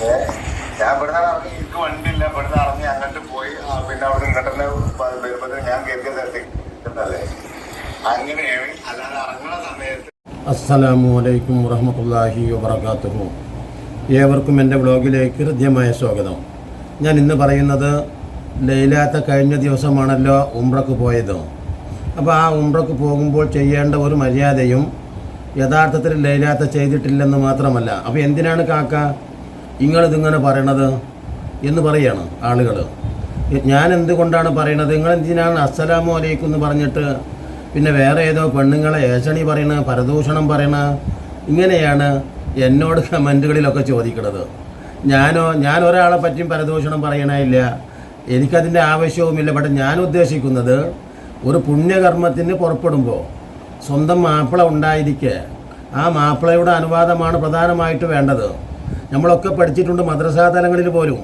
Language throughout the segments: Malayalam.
ഞാൻ ഇവിടുന്ന് ഇറങ്ങി എനിക്ക് വണ്ടിയില്ല. ഇവിടുന്ന് ഇറങ്ങി അങ്ങോട്ട് പോയി. പിന്നെ അവിടെ ഇങ്ങോട്ട് തന്നെ വരുമ്പോൾ ഞാൻ കയറിയ സ്ഥലത്തേക്ക് എത്തുന്നതല്ലേ അങ്ങനെയാണ്. അല്ലാതെ ഇറങ്ങുന്ന സമയത്ത് അസ്സലാമു അലൈക്കും വറഹമത്തല്ലാഹി വബർക്കാത്തുഹു ഏവർക്കും എന്റെ വ്ളോഗിലേക്ക് ഹൃദ്യമായ സ്വാഗതം. ഞാൻ ഇന്ന് പറയുന്നത് ലൈലാത്ത കഴിഞ്ഞ ദിവസമാണല്ലോ ഉംറക്ക് പോയത്. അപ്പോൾ ആ ഉംറക്ക് പോകുമ്പോൾ ചെയ്യേണ്ട ഒരു മര്യാദയും യഥാർത്ഥത്തിൽ ലൈലാത്ത ചെയ്തിട്ടില്ലെന്ന് മാത്രമല്ല. അപ്പോൾ എന്തിനാണ് കാക്ക? നിങ്ങളിതിങ്ങനെ പറയണത് എന്ന് പറയാണ് ആളുകൾ ഞാൻ എന്തുകൊണ്ടാണ് പറയണത്? നിങ്ങൾ എന്തിനാണ് അസ്സലാമു അലൈക്കും എന്ന് പറഞ്ഞിട്ട് പിന്നെ വേറെ ഏതോ പെണ്ണുങ്ങളെ ഏഷണി പറയണ പരദൂഷണം പറയണ ഇങ്ങനെയാണ് എന്നോട് കമന്റുകളിലൊക്കെ ചോദിക്കുന്നത് ഞാനോ ഞാൻ ഒരാളെ പറ്റിയും പരദൂഷണം പറയണില്ല എനിക്കതിന്റെ ആവശ്യവുമില്ല. പക്ഷെ ഞാൻ ഉദ്ദേശിക്കുന്നത് ഒരു പുണ്യകർമ്മത്തിന് പുറപ്പെടുമ്പോൾ സ്വന്തം മാപ്പിള ഉണ്ടായിരിക്കെ. ആ മാപ്പിളയുടെ അനുവാദമാണ് പ്രധാനമായിട്ട് വേണ്ടത്. നമ്മളൊക്കെ പഠിച്ചിട്ടുണ്ട് മദ്രസാ തലങ്ങളിൽ പോലും.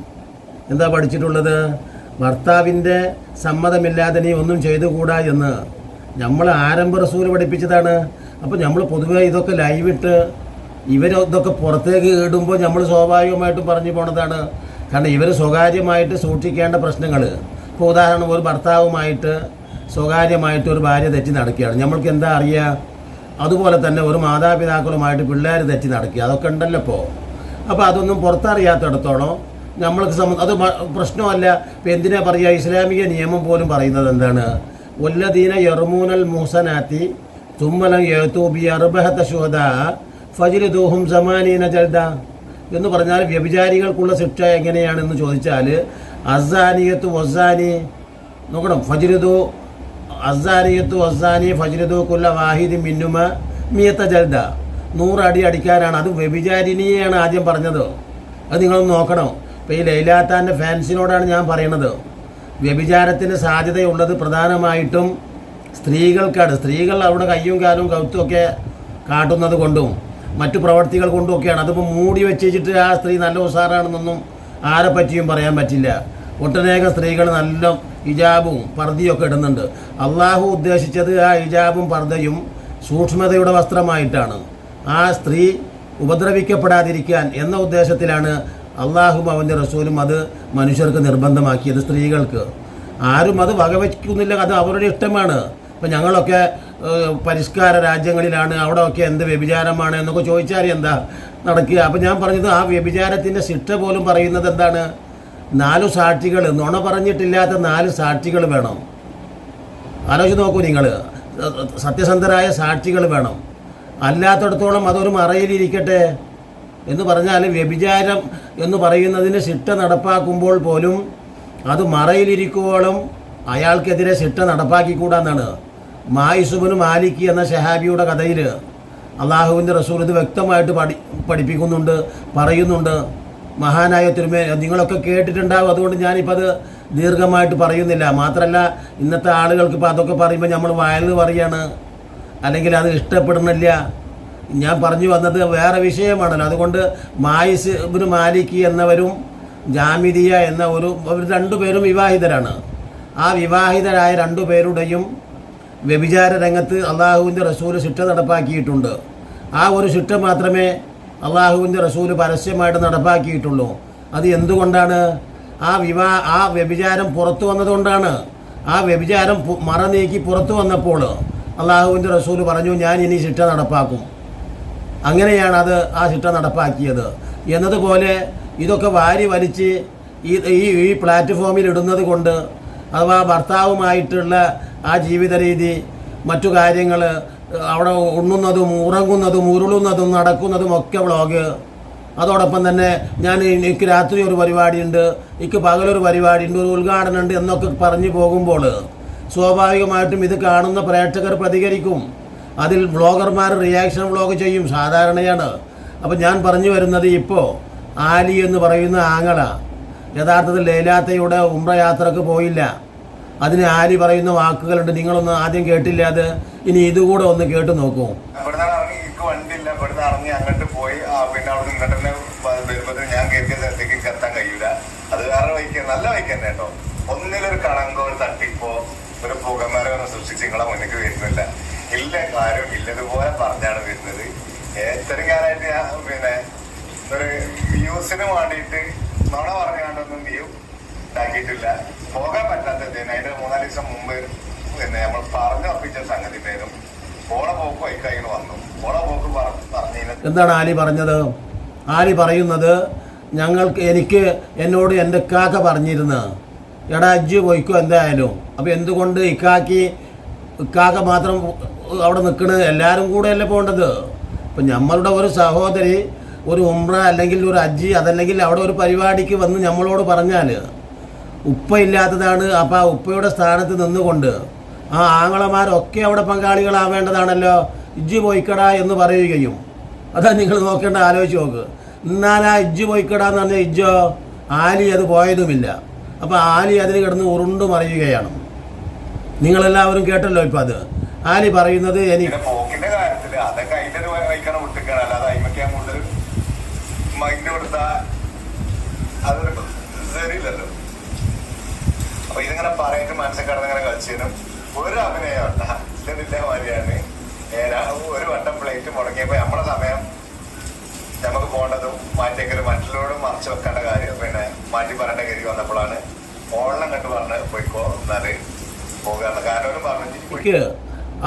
എന്താ പഠിച്ചിട്ടുള്ളത്? ഭർത്താവിന്റെ സമ്മതമില്ലാതെ നീ ഒന്നും ചെയ്തുകൂടാ എന്ന്. നമ്മൾ ആരംഭ റസൂൽ പഠിപ്പിച്ചതാണ്. അപ്പോൾ നമ്മൾ പൊതുവെ ഇതൊക്കെ ലൈവിട്ട് ഇവർ ഇതൊക്കെ പുറത്തേക്ക് ഇടുമ്പോൾ നമ്മൾ സ്വാഭാവികമായിട്ടും പറഞ്ഞു പോണതാണ്. കാരണം ഇവർ സ്വകാര്യമായിട്ട് സൂക്ഷിക്കേണ്ട പ്രശ്നങ്ങൾ. ഇപ്പോൾ ഉദാഹരണം ഒരു ഭർത്താവുമായിട്ട് സ്വകാര്യമായിട്ട് ഒരു ഭാര്യ തെറ്റി നടക്കുകയാണ്. നമ്മൾക്ക് എന്താ അറിയുക അതുപോലെ തന്നെ ഒരു മാതാപിതാക്കളുമായിട്ട് പിള്ളേർ തെറ്റി നടക്കുക. അതൊക്കെ ഉണ്ടല്ലോ ഇപ്പോൾ അപ്പോൾ അതൊന്നും പുറത്തറിയാത്തിടത്തോളം നമ്മൾക്ക് സംബന്ധം അത് പ്രശ്നമല്ല. ഇപ്പം എന്തിനാ പറയുക? ഇസ്ലാമിക നിയമം പോലും പറയുന്നത് എന്താണ്? ഒല്ലദീന യർമൂനൽ മൂസനാത്തി തുമ്മലം എഴുത്തൂബി അർബഹത്ത ശുഹദ ഫജിൽ ദോഹും സമാനീന ജൽദ. എന്ന് പറഞ്ഞാൽ വ്യഭിചാരികൾക്കുള്ള ശിക്ഷ എങ്ങനെയാണെന്ന് ചോദിച്ചാൽ അസാനിയത്ത് വസാനി നോക്കണം. ഫജിരുദു അസാനിയത്തു വസാനി ഫജിരുദു കുല്ല വാഹിദി മിന്നുമ മിയത്ത ജൽദ. നൂറടി അടിക്കാരാണ്. അത് വ്യഭിചാരിണിയെയാണ് ആദ്യം പറഞ്ഞത്. അത് നിങ്ങളൊന്ന് നോക്കണം. ഇപ്പോൾ ഈ ലൈലാത്താന്റെ ഫാൻസിനോടാണ് ഞാൻ പറയണത്. വ്യഭിചാരത്തിന് സാധ്യതയുള്ളത് പ്രധാനമായിട്ടും സ്ത്രീകൾക്കാണ്. സ്ത്രീകൾ അവരുടെ കയ്യും കാലും കൗത്തുമൊക്കെ കാട്ടുന്നത് കൊണ്ടും മറ്റു പ്രവർത്തികൾ കൊണ്ടും ഒക്കെയാണ് അതിപ്പോൾ മൂടി വെച്ചിട്ട് ആ സ്ത്രീ നല്ല ഉഷാറാണെന്നൊന്നും ആരെ പറ്റിയും പറയാൻ പറ്റില്ല. ഒട്ടനേകം സ്ത്രീകൾ നല്ല ഹിജാബും പർദ്ദയൊക്കെ ഇടുന്നുണ്ട്. അള്ളാഹു ഉദ്ദേശിച്ചത് ആ ഹിജാബും പർദ്ദയും സൂക്ഷ്മതയുടെ വസ്ത്രമായിട്ടാണ്. ആ സ്ത്രീ ഉപദ്രവിക്കപ്പെടാതിരിക്കാൻ എന്ന ഉദ്ദേശത്തിലാണ് അള്ളാഹും അവന്റെ റസൂലും അത് മനുഷ്യർക്ക് നിർബന്ധമാക്കിയത് സ്ത്രീകൾക്ക്. ആരും അത് വകവയ്ക്കുന്നില്ല അത് അവരുടെ ഇഷ്ടമാണ്. ഇപ്പം ഞങ്ങളൊക്കെ പരിഷ്കാര രാജ്യങ്ങളിലാണ് അവിടെയൊക്കെ എന്ത് വ്യഭിചാരമാണ് എന്നൊക്കെ ചോദിച്ചാൽ എന്താ നടക്കുക? അപ്പം ഞാൻ പറഞ്ഞത് ആ വ്യഭിചാരത്തിന്റെ ശിക്ഷ പോലും പറയുന്നത് എന്താണ്? നാലു സാക്ഷികൾ നുണ പറഞ്ഞിട്ടില്ലാത്ത നാല് സാക്ഷികൾ വേണം. ആലോചിച്ച് നോക്കൂ നിങ്ങൾ. സത്യസന്ധരായ സാക്ഷികൾ വേണം. അല്ലാത്തടത്തോളം അതൊരു മറയിലിരിക്കട്ടെ എന്ന് പറഞ്ഞാൽ വ്യഭിചാരം എന്ന് പറയുന്നതിന് ശിക്ഷ നടപ്പാക്കുമ്പോൾ പോലും അത് മറയിലിരിക്കുവോളം അയാൾക്കെതിരെ ശിക്ഷ നടപ്പാക്കിക്കൂടാന്നാണ്. മായിസുബിന് മാലിക്കി എന്ന ഷഹാബിയുടെ കഥയിൽ അള്ളാഹുവിന്റെ റസൂൽ ഇത് വ്യക്തമായിട്ട് പഠി പഠിപ്പിക്കുന്നുണ്ട് പറയുന്നുണ്ട്. മഹാനായ തിരുമേ നിങ്ങളൊക്കെ കേട്ടിട്ടുണ്ടാവും അതുകൊണ്ട് ഞാനിപ്പോൾ അത് ദീർഘമായിട്ട് പറയുന്നില്ല. മാത്രമല്ല ഇന്നത്തെ ആളുകൾക്ക് ഇപ്പോൾ അതൊക്കെ പറയുമ്പോൾ നമ്മൾ വയലിൽ പറയാണ് അല്ലെങ്കിൽ അത് ഇഷ്ടപ്പെടുന്നില്ല. ഞാൻ പറഞ്ഞു വന്നത് വേറെ വിഷയമാണല്ലോ. അതുകൊണ്ട് മായിസ് ഇബ്നു മാലിക് എന്നവരും ജാമിദിയ എന്ന ഒരു അവർ രണ്ടുപേരും വിവാഹിതരാണ്. ആ വിവാഹിതരായ രണ്ടുപേരുടെയും വ്യഭിചാര രംഗത്ത് അള്ളാഹുവിന്റെ റസൂൽ ശിക്ഷ നടപ്പാക്കിയിട്ടുണ്ട്. ആ ഒരു ശിക്ഷ മാത്രമേ അള്ളാഹുവിന്റെ റസൂൽ പരസ്യമായിട്ട് നടപ്പാക്കിയിട്ടുള്ളൂ. അത് എന്തുകൊണ്ടാണ്? ആ വിവാ ആ വ്യഭിചാരം പുറത്തു വന്നതുകൊണ്ടാണ്. ആ വ്യഭിചാരം മറ നീക്കി പുറത്തു വന്നപ്പോൾ അള്ളാഹുവിന്റെ റസൂൽ പറഞ്ഞു ഞാൻ ഇനി ശിക്ഷ നടപ്പാക്കും. അങ്ങനെയാണ് അത് ആ ശിക്ഷ നടപ്പാക്കിയത്. എന്നതുപോലെ ഇതൊക്കെ വാരി വലിച്ച് ഈ ഈ പ്ലാറ്റ്ഫോമിൽ ഇടുന്നത് കൊണ്ട് അഥവാ ഭർത്താവുമായിട്ടുള്ള ആ ജീവിത രീതി മറ്റു കാര്യങ്ങൾ അവിടെ ഉണ്ണുന്നതും ഉറങ്ങുന്നതും ഉരുളുന്നതും നടക്കുന്നതും ഒക്കെ വ്ളോഗ്. അതോടൊപ്പം തന്നെ ഞാൻ എനിക്ക് രാത്രി ഒരു പരിപാടിയുണ്ട് എനിക്ക് പകലൊരു പരിപാടിയുണ്ട് ഒരു ഉദ്ഘാടനം ഉണ്ട് എന്നൊക്കെ പറഞ്ഞു പോകുമ്പോൾ സ്വാഭാവികമായിട്ടും ഇത് കാണുന്ന പ്രേക്ഷകർ പ്രതികരിക്കും. അതിൽ വ്ളോഗർമാർ റിയാക്ഷൻ വ്ളോഗ് ചെയ്യും സാധാരണയാണ്. അപ്പം ഞാൻ പറഞ്ഞു വരുന്നത് ഇപ്പോൾ ആലി എന്ന് പറയുന്ന ആങ്ങള യഥാർത്ഥത്തിൽ ലൈലാത്തയുടെ ഉമ്ര യാത്രയ്ക്ക് പോയില്ല. അതിന് ആലി പറയുന്ന വാക്കുകളുണ്ട് നിങ്ങളൊന്ന് ആദ്യം കേട്ടില്ല അത്? ഇനി ഇതുകൂടെ ഒന്ന് കേട്ട് നോക്കൂ. അങ്ങോട്ട് പോയി. ഞാൻ അത് നല്ല ഒന്നിലൊരു കളങ്കോ തട്ടിപ്പോ ഒരു പുകമര ഒന്നും സൃഷ്ടിച്ച് നിങ്ങളെ മുന്നിലേക്ക് വരുന്നില്ല. ഇല്ല കാര്യം ഇല്ലതുപോലെ പറഞ്ഞാണ് വരുന്നത്. എത്രയും കാലമായിട്ട് ഞാൻ പിന്നെ ഒരു വ്യൂസിന് വേണ്ടിയിട്ട് നുണ പറഞ്ഞാണ്ടൊന്നും വ്യൂ ഉണ്ടാക്കിയിട്ടില്ല പോകാൻ പറ്റാത്തതിന് അതിന്റെ മൂന്നാൽ ദിവസം മുമ്പ് പിന്നെ നമ്മൾ പറഞ്ഞു ഉറപ്പിച്ച സംഗതി പേരും ഓള പോക്ക് വൈക്കായിന് വന്നു. ഓള പോക്ക് പറഞ്ഞു എന്താണ് ആലി പറഞ്ഞത്? ആലി പറയുന്നത് ഞങ്ങൾക്ക് എനിക്ക് എന്നോട് എന്റെ കാക്ക പറഞ്ഞിരുന്നു എടാ അജ്ജ് പോയിക്കോ എന്തായാലും. അപ്പോൾ എന്തുകൊണ്ട് ഇക്കാക്കി ഇക്കാക്ക മാത്രം അവിടെ നിൽക്കണത് എല്ലാവരും കൂടെയല്ലേ പോകേണ്ടത്? ഇപ്പം നമ്മളുടെ ഒരു സഹോദരി ഒരു ഉമ്ര അല്ലെങ്കിൽ ഒരു അജ്ജി അതല്ലെങ്കിൽ അവിടെ ഒരു പരിപാടിക്ക് വന്ന് നമ്മളോട് പറഞ്ഞാൽ ഉപ്പ ഇല്ലാത്തതാണ്. അപ്പോൾ ആ ഉപ്പയുടെ സ്ഥാനത്ത് നിന്നുകൊണ്ട് ആ ആങ്ങളമാരൊക്കെ അവിടെ പങ്കാളികളാവേണ്ടതാണല്ലോ. ഇജ്ജ് പോയിക്കടാ എന്ന് പറയുകയും. അതാ നിങ്ങൾ നോക്കേണ്ട ആലോചിച്ച് നോക്ക്. എന്നാൽ ആ ഇജ്ജ് പോയിക്കടാ എന്ന് പറഞ്ഞാൽ ഇജ്ജോ? ആലി അത് പോയതുമില്ല. അപ്പോൾ ആലി അതിന് കിടന്ന് ഉരുണ്ടു മറിയുകയാണ് നിങ്ങളെല്ലാവരും കേട്ടല്ലോ ഇപ്പം അത്. ആലി പറയുന്നത് എനിക്ക് ഇതിങ്ങനെ പറഞ്ഞിട്ട് ഒരു വട്ടം പ്ലേറ്റ് നമ്മുടെ സമയം നമുക്ക് മാറ്റിയെങ്കിലും മറ്റുള്ളവരോട് മറച്ചു വെക്കേണ്ട കാര്യം പിന്നെ മാറ്റി പറയേണ്ട ഗതി വന്നപ്പോഴാണ് പോയിക്കോ. കാരണം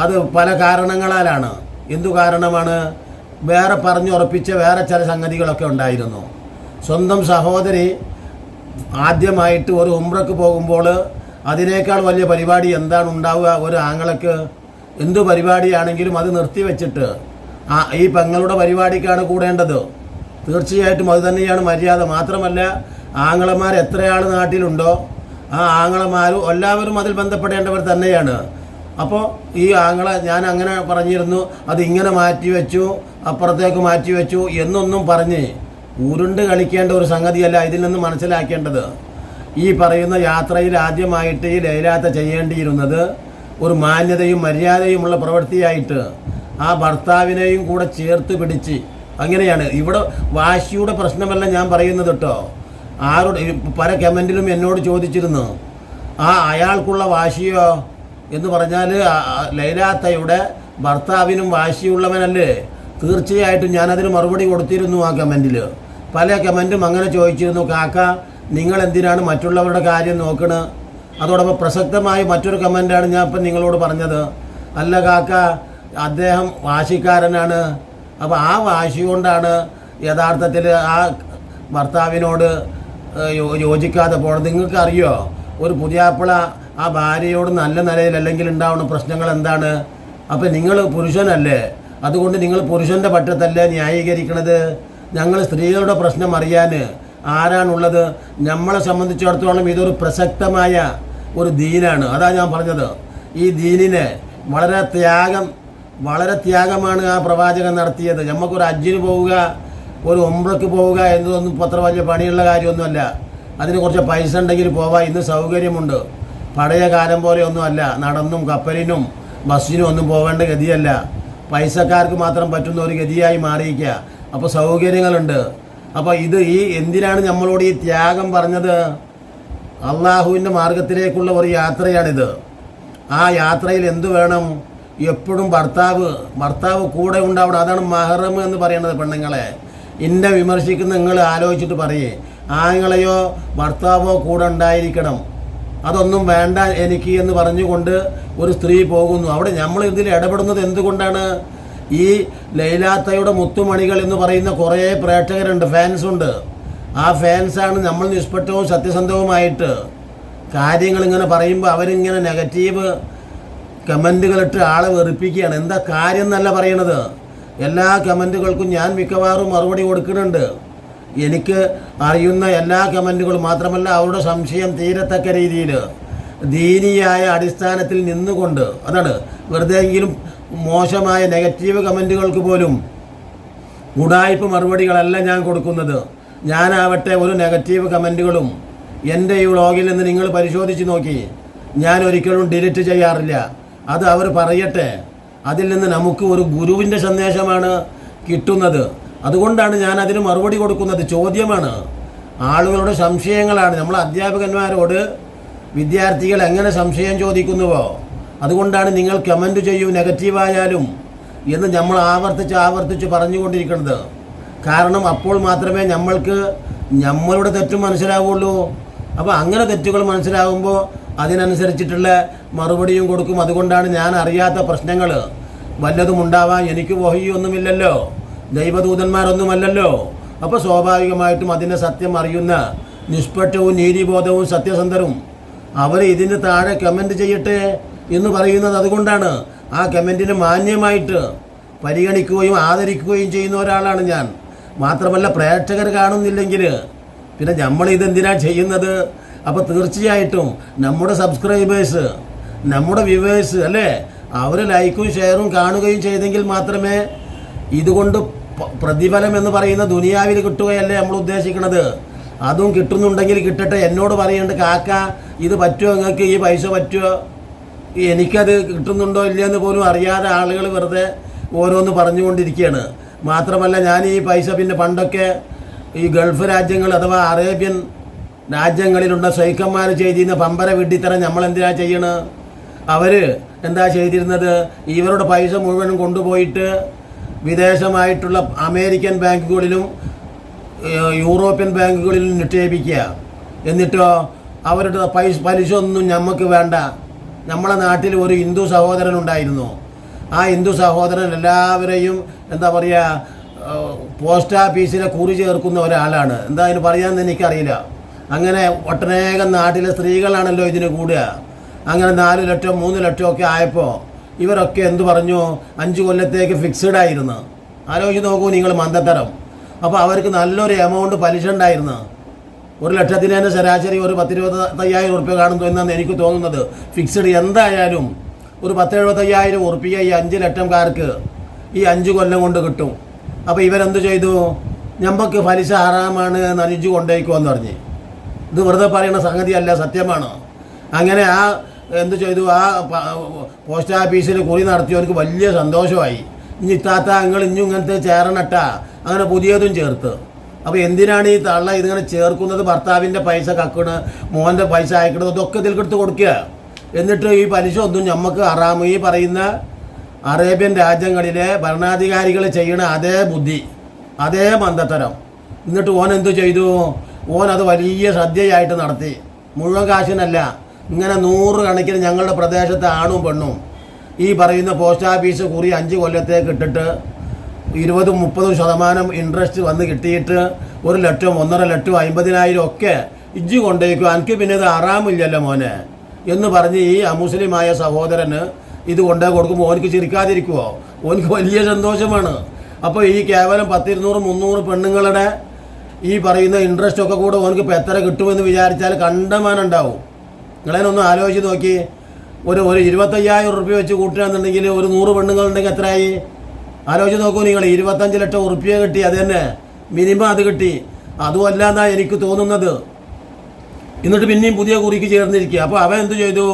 അത് പല കാരണങ്ങളാലാണ്. എന്തു കാരണമാണ്? വേറെ പറഞ്ഞുറപ്പിച്ച വേറെ ചില സംഗതികളൊക്കെ ഉണ്ടായിരുന്നു. സ്വന്തം സഹോദരി ആദ്യമായിട്ട് ഒരു ഉമ്രക്ക് പോകുമ്പോൾ അതിനേക്കാൾ വലിയ പരിപാടി എന്താണ് ഉണ്ടാവുക? ഒരു ആങ്ങളക്ക് എന്തു പരിപാടിയാണെങ്കിലും അത് നിർത്തിവെച്ചിട്ട് ആ ഈ പെങ്ങളുടെ പരിപാടിക്കാണ് കൂടേണ്ടത്. തീർച്ചയായിട്ടും അത് തന്നെയാണ് മര്യാദ. മാത്രമല്ല ആങ്ങളമാർ എത്രയാൾ നാട്ടിലുണ്ടോ? ആ ആങ്ങളമാരും എല്ലാവരും അതിൽ ബന്ധപ്പെടേണ്ടവർ തന്നെയാണ്. അപ്പോൾ ഈ ആങ്ങളെ ഞാൻ അങ്ങനെ പറഞ്ഞിരുന്നു അത് ഇങ്ങനെ മാറ്റി വെച്ചു അപ്പുറത്തേക്ക് മാറ്റി വെച്ചു എന്നൊന്നും പറഞ്ഞ് ഉരുണ്ട് കളിക്കേണ്ട ഒരു സംഗതിയല്ല ഇതിൽ നിന്ന് മനസ്സിലാക്കേണ്ടത്. ഈ പറയുന്ന യാത്രയിൽ ആദ്യമായിട്ട് ഈ ലൈലാത്ത ചെയ്യേണ്ടിയിരുന്നത് ഒരു മാന്യതയും മര്യാദയുമുള്ള പ്രവൃത്തിയായിട്ട് ആ ഭർത്താവിനെയും കൂടെ ചേർത്ത് പിടിച്ച്. അങ്ങനെയാണ്. ഇവിടെ വാശിയുടെ പ്രശ്നമല്ല ഞാൻ പറയുന്നത് കേട്ടോ. ആരോട് പല കമന്റിലും എന്നോട് ചോദിച്ചിരുന്നു ആ അയാൾക്കുള്ള വാശിയോ? എന്ന് പറഞ്ഞാൽ ലൈലാത്തയുടെ ഭർത്താവിനും വാശിയുള്ളവനല്ലേ? തീർച്ചയായിട്ടും ഞാനതിന് മറുപടി കൊടുത്തിരുന്നു ആ കമന്റിൽ പല കമന്റും അങ്ങനെ ചോദിച്ചിരുന്നു കാക്ക നിങ്ങൾ എന്തിനാണ് മറ്റുള്ളവരുടെ കാര്യം നോക്കണത് അതോടൊപ്പം പ്രസക്തമായ മറ്റൊരു കമന്റാണ് ഞാൻ ഇപ്പം നിങ്ങളോട് പറഞ്ഞത്. അല്ല കാക്ക അദ്ദേഹം വാശിക്കാരനാണ്. അപ്പോൾ ആ വാശി കൊണ്ടാണ് യഥാർത്ഥത്തിൽ ആ ഭർത്താവിനോട് യോജിക്കാതെ പോകണം നിങ്ങൾക്ക് അറിയോ ഒരു പുതിയാപ്പിള ആ ഭാര്യയോട് നല്ല നിലയിൽ അല്ലെങ്കിൽ ഉണ്ടാവുന്ന പ്രശ്നങ്ങൾ എന്താണ്? അപ്പം നിങ്ങൾ പുരുഷനല്ലേ? അതുകൊണ്ട് നിങ്ങൾ പുരുഷന്റെ പറ്റത്തല്ലേ ന്യായീകരിക്കണത്? ഞങ്ങൾ സ്ത്രീകളുടെ പ്രശ്നം അറിയാൻ ആരാണുള്ളത്? നമ്മളെ സംബന്ധിച്ചിടത്തോളം ഇതൊരു പ്രസക്തമായ ഒരു ദീനാണ്. അതാ ഞാൻ പറഞ്ഞത്. ഈ ദീനിനെ വളരെ ത്യാഗം വളരെ ത്യാഗമാണ് ആ പ്രവാചകൻ നടത്തിയത്. നമുക്കൊരു അജ്ജിന് പോവുക ഒരു ഒമ്പ്രക്ക് പോവുക എന്നതൊന്നും ഇപ്പം അത്ര വലിയ പണിയുള്ള കാര്യമൊന്നുമല്ല. അതിന് കുറച്ച് പൈസ ഉണ്ടെങ്കിൽ പോവാം ഇന്ന് സൗകര്യമുണ്ട്. പഴയ കാലം പോലെയൊന്നുമല്ല നടന്നും കപ്പലിനും ബസ്സിനും ഒന്നും പോകേണ്ട ഗതിയല്ല. പൈസക്കാർക്ക് മാത്രം പറ്റുന്ന ഒരു ഗതിയായി മാറിയിരിക്കുക. അപ്പോൾ സൗകര്യങ്ങളുണ്ട്. അപ്പോൾ ഇത് ഈ എന്തിനാണ് നമ്മളോട് ഈ ത്യാഗം പറഞ്ഞത്? അള്ളാഹുവിന്റെ മാർഗത്തിലേക്കുള്ള ഒരു യാത്രയാണിത്. ആ യാത്രയിൽ എന്തു വേണം? എപ്പോഴും ഭർത്താവ് ഭർത്താവ് കൂടെ ഉണ്ടാവണം അതാണ് മഹറം എന്ന് പറയുന്നത് പെണ്ണുങ്ങളെ. ഇന്നെ വിമർശിക്കുന്ന നിങ്ങൾ ആലോചിച്ചിട്ട് പറയേ. ആങ്ങളെയോ ഭർത്താവോ കൂടെ ഉണ്ടായിരിക്കണം. അതൊന്നും വേണ്ട എനിക്ക് എന്ന് പറഞ്ഞുകൊണ്ട് ഒരു സ്ത്രീ പോകുന്നു. അവിടെ നമ്മൾ ഇതിൽ ഇടപെടുന്നത് എന്തുകൊണ്ടാണ്? ഈ ലൈലാത്തയുടെ മുത്തുമണികൾ എന്ന് പറയുന്ന കുറേ പ്രേക്ഷകരുണ്ട് ഫാൻസ് ഉണ്ട്. ആ ഫാൻസാണ് നമ്മൾ നിഷ്പക്ഷവും സത്യസന്ധവുമായിട്ട്. കാര്യങ്ങൾ ഇങ്ങനെ പറയുമ്പോൾ അവരിങ്ങനെ നെഗറ്റീവ് കമന്റുകളിട്ട് ആളെ വെറുപ്പിക്കുകയാണ്. എന്താ കാര്യം എന്നല്ല പറയണത്? എല്ലാ കമന്റുകൾക്കും ഞാൻ മിക്കവാറും മറുപടി കൊടുക്കുന്നുണ്ട്. എനിക്ക് അറിയുന്ന എല്ലാ കമന്റുകളും മാത്രമല്ല അവരുടെ സംശയം തീരത്തക്ക രീതിയിൽ ദീനിയായ അടിസ്ഥാനത്തിൽ നിന്നുകൊണ്ട് അതാണ് വെറുതെ എങ്കിലും മോശമായ നെഗറ്റീവ് കമന്റുകൾക്ക് പോലും ഉടായ്പ മറുപടികളല്ല ഞാൻ കൊടുക്കുന്നത്. ഞാനാവട്ടെ ഒരു നെഗറ്റീവ് കമന്റുകളും എന്റെ ഈ വ്ളോഗിൽ നിന്ന് നിങ്ങൾ പരിശോധിച്ച് നോക്കി. ഞാൻ ഒരിക്കലും ഡിലീറ്റ് ചെയ്യാറില്ല. അത് അവർ പറയട്ടെ. അതിൽ നിന്ന് നമുക്ക് ഒരു ഗുരുവിന്റെ സന്ദേശമാണ് കിട്ടുന്നത്. അതുകൊണ്ടാണ് ഞാൻ അതിന് മറുപടി കൊടുക്കുന്നത്. ചോദ്യമാണ് ആളുകളുടെ സംശയങ്ങളാണ്. നമ്മൾ അധ്യാപകന്മാരോട് വിദ്യാർത്ഥികൾ എങ്ങനെ സംശയം ചോദിക്കുന്നുവോ അതുകൊണ്ടാണ് നിങ്ങൾ കമന്റ് ചെയ്യൂ നെഗറ്റീവായാലും എന്ന് നമ്മൾ ആവർത്തിച്ച് ആവർത്തിച്ച് പറഞ്ഞുകൊണ്ടിരിക്കുന്നത്. കാരണം അപ്പോൾ മാത്രമേ നമ്മൾക്ക് നമ്മളുടെ തെറ്റും മനസ്സിലാവുള്ളൂ. അപ്പോൾ അങ്ങനെ തെറ്റുകൾ മനസ്സിലാകുമ്പോൾ അതിനനുസരിച്ചിട്ടുള്ള മറുപടിയും കൊടുക്കും. അതുകൊണ്ടാണ് ഞാൻ അറിയാത്ത പ്രശ്നങ്ങൾ വല്ലതും ഉണ്ടാവാൻ എനിക്ക് വഹിയൊന്നുമില്ലല്ലോ. ദൈവദൂതന്മാരൊന്നുമല്ലല്ലോ. അപ്പോൾ സ്വാഭാവികമായിട്ടും അതിന്റെ സത്യം അറിയുന്ന നിഷ്പക്ഷവും നീതിബോധവും സത്യസന്ധരും അവർ ഇതിന് താഴെ കമന്റ് ചെയ്യട്ടെ എന്ന് പറയുന്നത് അതുകൊണ്ടാണ്. ആ കമന്റിന് മാന്യമായിട്ട് പരിഗണിക്കുകയും ആദരിക്കുകയും ചെയ്യുന്ന ഒരാളാണ് ഞാൻ. മാത്രമല്ല പ്രേക്ഷകർ കാണുന്നില്ലെങ്കിൽ പിന്നെ നമ്മൾ ഇതെന്തിനാണ് ചെയ്യുന്നത്? അപ്പോൾ തീർച്ചയായിട്ടും നമ്മുടെ സബ്സ്ക്രൈബേഴ്സ് നമ്മുടെ വ്യൂവേഴ്സ് അല്ലേ? അവർ ലൈക്കും ഷെയറും കാണുകയും ചെയ്തെങ്കിൽ മാത്രമേ ഇതുകൊണ്ട് പ്രതിഫലം എന്ന് പറയുന്ന ദുനിയാവിൽ കിട്ടുകയല്ലേ നമ്മൾ ഉദ്ദേശിക്കുന്നത്. അതും കിട്ടുന്നുണ്ടെങ്കിൽ കിട്ടട്ടെ. എന്നോട് പറയേണ്ട കാക്ക ഇത് പറ്റുമോ നിങ്ങൾക്ക് ഈ പൈസ പറ്റുമോ എനിക്കത് കിട്ടുന്നുണ്ടോ ഇല്ലയെന്ന് പോലും അറിയാതെ ആളുകൾ വെറുതെ ഓരോന്ന് പറഞ്ഞുകൊണ്ടിരിക്കുകയാണ് മാത്രമല്ല ഞാൻ ഈ പൈസ പിന്നെ പണ്ടൊക്കെ ഈ ഗൾഫ് രാജ്യങ്ങൾ അഥവാ അറേബ്യൻ രാജ്യങ്ങളിലുള്ള സൈക്കന്മാർ ചെയ്തിരുന്ന പമ്പര വിഡ്ഢിത്തരം നമ്മൾ എന്തിനാ ചെയ്യണത് അവർ എന്താ ചെയ്തിരുന്നത്? ഇവരുടെ പൈസ മുഴുവനും കൊണ്ടുപോയിട്ട് വിദേശമായിട്ടുള്ള അമേരിക്കൻ ബാങ്കുകളിലും യൂറോപ്യൻ ബാങ്കുകളിലും നിക്ഷേപിക്കുക. എന്നിട്ടോ? അവരുടെ പൈസ പലിശ ഒന്നും നമുക്ക് വേണ്ട. നമ്മളെ നാട്ടിൽ ഒരു ഹിന്ദു സഹോദരൻ ഉണ്ടായിരുന്നു. ആ ഹിന്ദു സഹോദരൻ എല്ലാവരെയും എന്താ പറയുക പോസ്റ്റ് ഓഫീസിലെ കുറി ചേർക്കുന്ന ഒരാളാണ്. എന്താ അതിന് പറയാമെന്ന് എനിക്കറിയില്ല. അങ്ങനെ ഒട്ടനേകം നാട്ടിലെ സ്ത്രീകളാണല്ലോ ഇതിന് കൂടുക. അങ്ങനെ നാല് ലക്ഷം മൂന്ന് ലക്ഷം ഒക്കെ ആയപ്പോൾ ഇവരൊക്കെ എന്തു പറഞ്ഞു? അഞ്ച് കൊല്ലത്തേക്ക് ഫിക്സഡ് ആയിരുന്നു. ആലോചിച്ച് നോക്കൂ നിങ്ങൾ മന്ദത്തരം. അപ്പോൾ അവർക്ക് നല്ലൊരു എമൗണ്ട് പലിശ ഉണ്ടായിരുന്നു. ഒരു ലക്ഷത്തിന് തന്നെ ശരാശരി ഒരു പത്തിരുപത്തയ്യായിരം ഉറുപ്പ്യ കാണുന്നു എന്നാണ് എനിക്ക് തോന്നുന്നത്. ഫിക്സഡ് എന്തായാലും ഒരു പത്തെഴുപത്തയ്യായിരം ഉറുപ്പ്യ ഈ അഞ്ച് ലക്ഷംകാർക്ക് ഈ അഞ്ച് കൊല്ലം കൊണ്ട് കിട്ടും. അപ്പോൾ ഇവരെന്ത് ചെയ്തു? ഞമ്മക്ക് പലിശ ഹറാമാണ് അനുജു കൊണ്ടേക്കുമെന്ന് പറഞ്ഞ്. ഇത് വെറുതെ പറയുന്ന സംഗതിയല്ല സത്യമാണ്? അങ്ങനെ ആ എന്ത് ചെയ്തു? ആ പോസ്റ്റ് ഓഫീസിൽ കുറി നടത്തിയവർക്ക് വലിയ സന്തോഷമായി. ഇനി ഇത്താത്ത നിങ്ങൾ ഇനി ഇങ്ങനത്തെ ചേരണട്ട. അങ്ങനെ പുതിയതും ചേർത്ത്. അപ്പോൾ എന്തിനാണ് ഈ തള്ള ഇതിങ്ങനെ ചേർക്കുന്നത്? ഭർത്താവിന്റെ പൈസ കക്കണ് മോന്റെ പൈസ അയക്കണത് ഇതൊക്കെ ഇതിൽക്കെടുത്ത് കൊടുക്കുക. എന്നിട്ട് ഈ പലിശ ഒന്നും നമുക്ക് അറാമ് ഈ പറയുന്ന അറേബ്യൻ രാജ്യങ്ങളിലെ ഭരണാധികാരികൾ ചെയ്യണ അതേ ബുദ്ധി അതേ മന്ദത്തരം. എന്നിട്ട് ഓൻ എന്തു ചെയ്തു? ഓൻ അത് വലിയ സദ്യയായിട്ട് നടത്തി. മുഴുവൻ കാശിനല്ല ഇങ്ങനെ നൂറ് കണക്കിന് ഞങ്ങളുടെ പ്രദേശത്തെ ആണും പെണ്ണും ഈ പറയുന്ന പോസ്റ്റ് ഓഫീസ് കുറി അഞ്ച് കൊല്ലത്തേക്ക് ഇട്ടിട്ട് ഇരുപതും മുപ്പതും ശതമാനം ഇൻട്രസ്റ്റ് വന്ന് കിട്ടിയിട്ട് ഒരു ലക്ഷം ഒന്നര ലക്ഷം അമ്പതിനായിരം ഒക്കെ ഇജ്ജ് കൊണ്ടേക്കും. എനിക്ക് പിന്നെ ഇത് അറാമില്ലല്ലോ മോനെ. എന്ന് പറഞ്ഞ് ഈ അമുസ്ലിമായ സഹോദരന് ഇത് കൊണ്ടേ കൊടുക്കുമ്പോൾ ഓനിക്ക് ചിരിക്കാതിരിക്കുമോ ഓനിക്ക് വലിയ സന്തോഷമാണ്. അപ്പോൾ ഈ കേവലം പത്തിരുന്നൂറ് മുന്നൂറ് പെണ്ണുങ്ങളുടെ ഈ പറയുന്ന ഇൻട്രസ്റ്റ് ഒക്കെ കൂടെ ഓനക്ക് ഇപ്പോൾ എത്ര കിട്ടുമെന്ന് വിചാരിച്ചാൽ കണ്ടമാനുണ്ടാവും. നിങ്ങളതിനൊന്ന് ആലോചിച്ച് നോക്കി. ഒരു ഒരു ഇരുപത്തയ്യായിരം ഉറുപ്പ്യ വെച്ച് കൂട്ടുകയാണെന്നുണ്ടെങ്കിൽ ഒരു നൂറ് പെണ്ണുങ്ങളുണ്ടെങ്കിൽ എത്രയായി? ആലോചിച്ച് നോക്കൂ നിങ്ങൾ ഇരുപത്തഞ്ച് ലക്ഷം ഉറുപ്പ്യ കിട്ടി അത് തന്നെ. മിനിമം അത് കിട്ടി. അതുമല്ല എന്നാണ് എനിക്ക് തോന്നുന്നത്. എന്നിട്ട് പിന്നെയും പുതിയ കുറിക്ക് ചേർന്നിരിക്കുക. അപ്പോൾ അവൻ എന്ത് ചെയ്തു?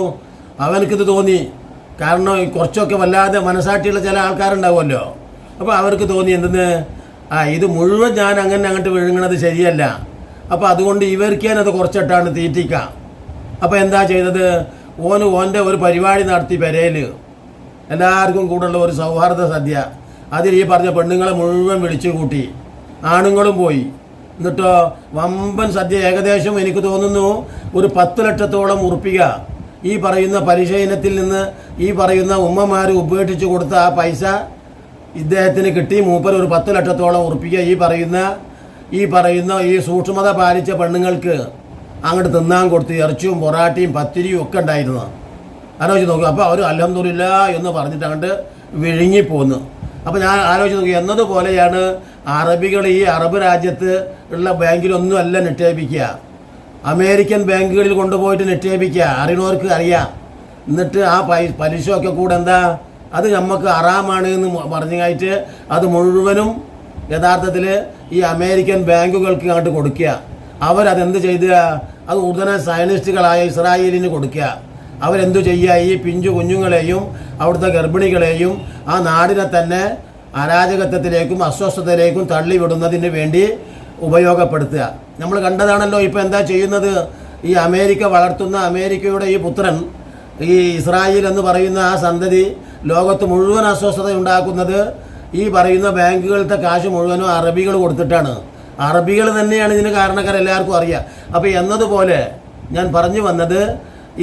അവനക്കിത് തോന്നി. കാരണം കുറച്ചൊക്കെ വല്ലാതെ മനസ്സാക്ഷിയുള്ള ചില ആൾക്കാരുണ്ടാവുമല്ലോ. അപ്പോൾ അവർക്ക് തോന്നി എന്തെന്ന്? ആ ഇത് മുഴുവൻ ഞാൻ അങ്ങനെ അങ്ങോട്ട് വിഴുങ്ങണത് ശരിയല്ല. അപ്പോൾ അതുകൊണ്ട് ഇവർക്ക് ഞാനത് കുറച്ചിട്ടാണ് തീറ്റിക്കാം. അപ്പോൾ എന്താ ചെയ്തത്? ഓന് ഓന്റെ ഒരു പരിപാടി നടത്തി പെരയിൽ എല്ലാവർക്കും കൂടുള്ള ഒരു സൗഹാർദ്ദ സദ്യ. അതിൽ ഈ പറഞ്ഞ പെണ്ണുങ്ങളെ മുഴുവൻ വിളിച്ചു കൂട്ടി. ആണുങ്ങളും പോയി. എന്നിട്ടോ വമ്പൻ സദ്യ ഏകദേശം എനിക്ക് തോന്നുന്നു ഒരു പത്ത് ലക്ഷത്തോളം ഉറപ്പിക. ഈ പറയുന്ന പലിശ ഇനത്തിൽ നിന്ന് ഈ പറയുന്ന ഉമ്മമാർ ഉപേക്ഷിച്ച് കൊടുത്ത ആ പൈസ ഇദ്ദേഹത്തിന് കിട്ടി. മൂപ്പർ ഒരു പത്ത് ലക്ഷത്തോളം ഉറപ്പിക്കുക ഈ പറയുന്ന ഈ പറയുന്ന ഈ സൂക്ഷ്മത പാലിച്ച പെണ്ണുങ്ങൾക്ക് അങ്ങോട്ട് തിന്നാൻ കൊടുത്ത് ഇറച്ചിയും പൊറാട്ടിയും പത്തിരിയും ഒക്കെ ഉണ്ടായിരുന്നു. ആലോചിച്ച് നോക്കുക അപ്പോൾ അവർ അലഹമില്ല എന്ന് പറഞ്ഞിട്ട് വിഴുങ്ങിപ്പോന്നു. അപ്പോൾ ഞാൻ ആലോചിച്ച് നോക്കി. എന്നതുപോലെയാണ് അറബികൾ ഈ അറബ് രാജ്യത്ത് ഉള്ള ബാങ്കിലൊന്നും അല്ല നിക്ഷേപിക്കുക. അമേരിക്കൻ ബാങ്കുകളിൽ കൊണ്ടുപോയിട്ട് നിക്ഷേപിക്കുക. അറിയണവർക്ക് അറിയാം. എന്നിട്ട് ആ പൈ പലിശ ഒക്കെ കൂടെ എന്താ? അത് നമുക്ക് അറാമാണ് എന്ന് പറഞ്ഞായിട്ട് അത് മുഴുവനും യഥാർത്ഥത്തിൽ ഈ അമേരിക്കൻ ബാങ്കുകൾക്ക് അങ്ങോട്ട് കൊടുക്കുക. അവരതെന്ത് ചെയ്തുക അത് ഉടനെ സയനിസ്റ്റുകളായ ഇസ്രായേലിന് കൊടുക്കുക. അവരെന്തു ചെയ്യുക? ഈ പിഞ്ചു കുഞ്ഞുങ്ങളെയും അവിടുത്തെ ഗർഭിണികളെയും ആ നാടിനെ തന്നെ അരാജകത്വത്തിലേക്കും അസ്വസ്ഥതയിലേക്കും തള്ളിവിടുന്നതിന് വേണ്ടി ഉപയോഗപ്പെടുത്തുക. നമ്മൾ കണ്ടതാണല്ലോ ഇപ്പോൾ എന്താ ചെയ്യുന്നത്? ഈ അമേരിക്ക വളർത്തുന്ന അമേരിക്കയുടെ ഈ പുത്രൻ ഈ ഇസ്രായേൽ എന്ന് പറയുന്ന ആ സന്തതി ലോകത്ത് മുഴുവൻ അസ്വസ്ഥത ഉണ്ടാക്കുന്നത് ഈ പറയുന്ന ബാങ്കുകളുടെ കാശ് മുഴുവനും അറബികൾ കൊടുത്തിട്ടാണ്. അറബികൾ തന്നെയാണ് ഇതിന് കാരണക്കാർ എല്ലാവർക്കും അറിയാം. അപ്പോൾ എന്നതുപോലെ ഞാൻ പറഞ്ഞു വന്നത്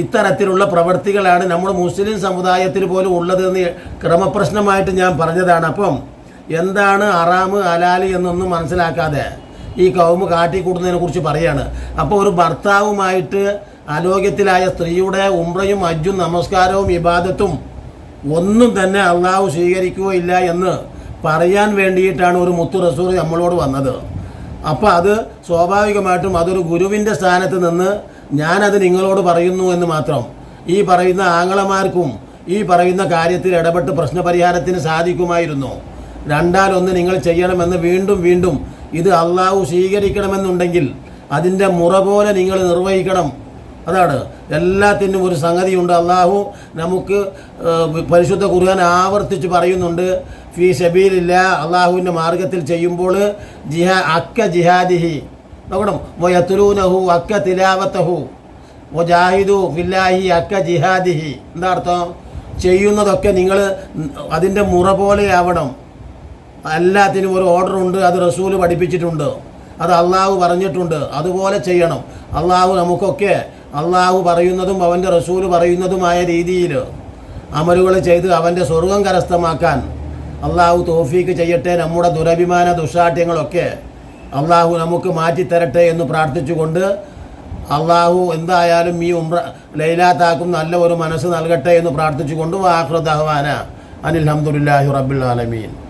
ഇത്തരത്തിലുള്ള പ്രവൃത്തികളാണ് നമ്മുടെ മുസ്ലിം സമുദായത്തിൽ പോലും ഉള്ളതെന്ന് ക്രമപ്രശ്നമായിട്ട് ഞാൻ പറഞ്ഞതാണ്. അപ്പം എന്താണ് അറാമ് അലാലി എന്നൊന്നും മനസ്സിലാക്കാതെ ഈ കൗമ് കാട്ടിക്കൂട്ടുന്നതിനെ കുറിച്ച് പറയാണ്. അപ്പോൾ ഒരു ഭർത്താവുമായിട്ട് ആരോഗ്യത്തിലായ സ്ത്രീയുടെ ഉംറയും അജ്ജും നമസ്കാരവും ഇബാദത്തും ഒന്നും തന്നെ അള്ളാഹു സ്വീകരിക്കുകയില്ല എന്ന് പറയാൻ വേണ്ടിയിട്ടാണ് ഒരു മുത്തു റസൂർ നമ്മളോട് വന്നത്. അപ്പോൾ അത് സ്വാഭാവികമായിട്ടും അതൊരു ഗുരുവിന്റെ സ്ഥാനത്ത് നിന്ന് ഞാനത് നിങ്ങളോട് പറയുന്നു എന്ന് മാത്രം. ഈ പറയുന്ന ആങ്ങളമാർക്കും ഈ പറയുന്ന കാര്യത്തിൽ ഇടപെട്ട് പ്രശ്നപരിഹാരത്തിന് സാധിക്കുമായിരുന്നു. രണ്ടാലൊന്ന് നിങ്ങൾ ചെയ്യണമെന്ന് വീണ്ടും വീണ്ടും ഇത് അള്ളാഹു സ്വീകരിക്കണമെന്നുണ്ടെങ്കിൽ അതിന്റെ മുറ പോലെ നിങ്ങൾ നിർവഹിക്കണം. അതാണ്. എല്ലാത്തിനും ഒരു സംഗതിയുണ്ട്. അള്ളാഹു നമുക്ക് പരിശുദ്ധ ഖുർആൻ ആവർത്തിച്ച് പറയുന്നുണ്ട്. ഫീ ഷബീലില്ല അള്ളാഹുവിന്റെ മാർഗത്തിൽ ചെയ്യുമ്പോൾ ജിഹാ അക്ക ജിഹാദിഹി. നോക്കണം. വയത്തുലൂനഹു അക്ക തിലാവത്തഹു. ജാഹിദു ഫില്ലാഹി അക്ക ജിഹാദിഹി. എന്താ അർത്ഥം? ചെയ്യുന്നതൊക്കെ നിങ്ങൾ അതിന്റെ മുറ പോലെയാവണം എല്ലാത്തിനും ഒരു ഓർഡർ ഉണ്ട്. അത് റസൂൽ പഠിപ്പിച്ചിട്ടുണ്ട്. അത് അള്ളാഹു പറഞ്ഞിട്ടുണ്ട്. അതുപോലെ ചെയ്യണം. അള്ളാഹു നമുക്കൊക്കെ അള്ളാഹു പറയുന്നതും അവന്റെ റസൂൽ പറയുന്നതുമായ രീതിയിൽ അമലുകൾ ചെയ്ത് അവന്റെ സ്വർഗം കരസ്ഥമാക്കാൻ അള്ളാഹു തോഫീക്ക് ചെയ്യട്ടെ. നമ്മുടെ ദുരഭിമാന ദുഷാഠ്യങ്ങളൊക്കെ അള്ളാഹു നമുക്ക് മാറ്റിത്തരട്ടെ എന്ന് പ്രാർത്ഥിച്ചുകൊണ്ട് അള്ളാഹു എന്തായാലും ഈ ഉംറ ലൈലാത്താക്കും നല്ല ഒരു മനസ്സ് നൽകട്ടെ എന്ന് പ്രാർത്ഥിച്ചുകൊണ്ട്. വാഹൃദഹവാന അനിൽ അഹമ്മദുല്ലാഹി റബ്ബുൽ ആലമീൻ.